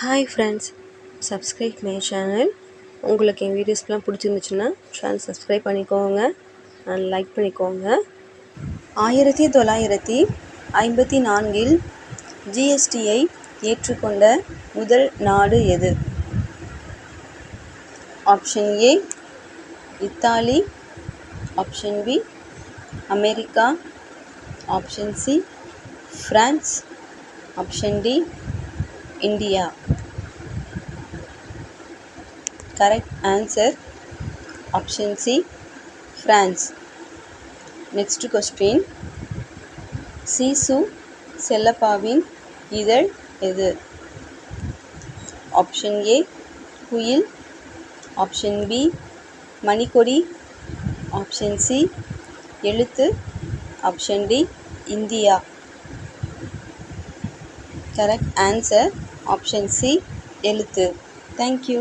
Hi friends subscribe my channel உங்களுக்கு என் வீடியோஸ்லாம் பிடிச்சிருந்துச்சுன்னா சேனல் சப்ஸ்கிரைப் பண்ணிக்கோங்க. அண்ட் லைக் பண்ணிக்கோங்க. ஆயிரத்தி தொள்ளாயிரத்தி ஐம்பத்தி நான்கில் ஜிஎஸ்டியை ஏற்றுக்கொண்ட முதல் நாடு எது? Option A Italy. Option B America. Option C France option D India? Correct answer option C France next question சீசு செல்லப்பாவின் இதழ் எது? Option A Kuyil option B Manikkodi option C Ezhuthu option D India correct answer option C Ezhuthu. Thank you